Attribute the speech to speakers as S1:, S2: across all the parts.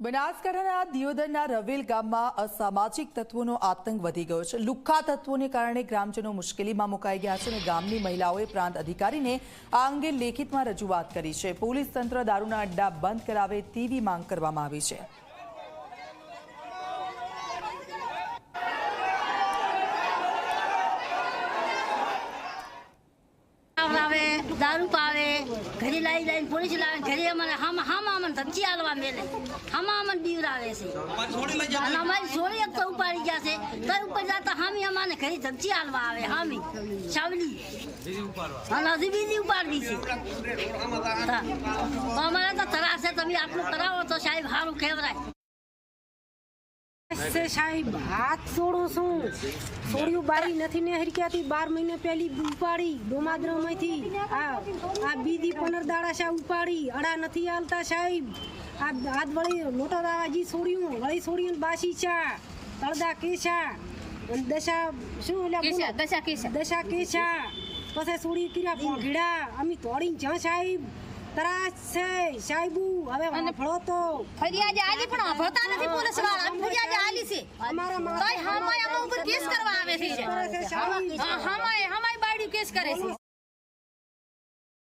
S1: બનાસકાંઠાના દિયોદરના રવેલ ગામમાં અસામાજિક તત્વોનો આતંક વધી ગયો છે. લુખ્ખા તત્વોને કારણે ગ્રામજનો મુશ્કેલીમાં મુકાઈ ગયા છે અને ગામની મહિલાઓએ પ્રાંત અધિકારીને આ અંગે લેખિતમાં રજૂઆત કરી છે. પોલીસ તંત્ર દારૂના અડ્ડા બંધ કરાવે તેવી માંગ કરવામાં આવી છે
S2: આવે દારૂ પાવે, ઘરે લાવી લાવીને પોલીસ લાવે, ઘરે અમને હમ હમ અમને ધમકી આલવા મેલે. હમ અમને બીવરાવે છે. અને અમારી સોળી એક તો ઉપાડી ગયા છે. તો ઉપર જતા હામી અમાને ઘરે ધમકી આલવા આવે, હામી. સાવલી. અને હજી બીજી ઉપાડવી છે. અમારે તો તરાસ તમે આટલું કરાવો તો સાહેબ સારું કહેવરાય
S3: સે સાહેબ હાથ છોડું છું. છોડ્યું બારી નથી ને હરક્યાથી બાર મહિને પહેલી ઉપાડી ડોમાદ્રમાંથી આ આ બીજી પંદર દાડા શા ઉપાડી? અડા નથી હાલતા સાહેબ. આ હાથ વળી મોટા દાવાજી છોડ્યું વળી છોડ્યું બાસી ચા તળદા કેસા. દશા શું એટલે દશા કેસા. દશા કેસા. પછી છોડી કર્યા ભોંઘીડા અમે તોડીને જ્યાં સાહેબ. ત્રાસ છે સાહેબુ હવે ફળો તો.
S4: ફરિયાદ આજે પણ ભરતા નથી પોલીસવાળા ફરિયાદ આલી છે
S3: અમારા માણસો-
S4: તોય હમાય અમારા ઉપર કેસ કરવા આવે છે.
S3: કરે છે સાહેબ.
S4: હા, હમાય હમાય બાયડી કેસ કરે છે.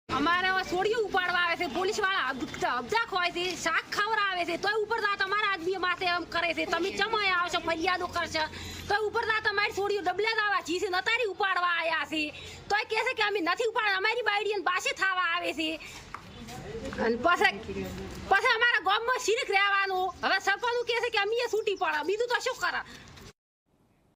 S5: અમારે હવે ઉપાડવા આવે છે પોલીસવાળા અબજા ખોય છે શાક ખવડાવે છે તોય ઉપર તા તમારા આદમી માથે એમ કરે છે. તમે ચમાય આવશો ફરિયાદો કરશો. તોય ઉપર તા તમારી સોડિયું ડબલે દાવા છે નતારી ઉપાડવા આવ્યા છે. તોય કહે છે કે અમે નથી ઉપાડવા અમારી બાયડી ને થવા આવે છે. અને પછી પછી અમારા ગામમાં શીરીક રહેવાનું. હવે સરપંચ કહે છે કે અમે છૂટી પડે બીજું તો શું કરે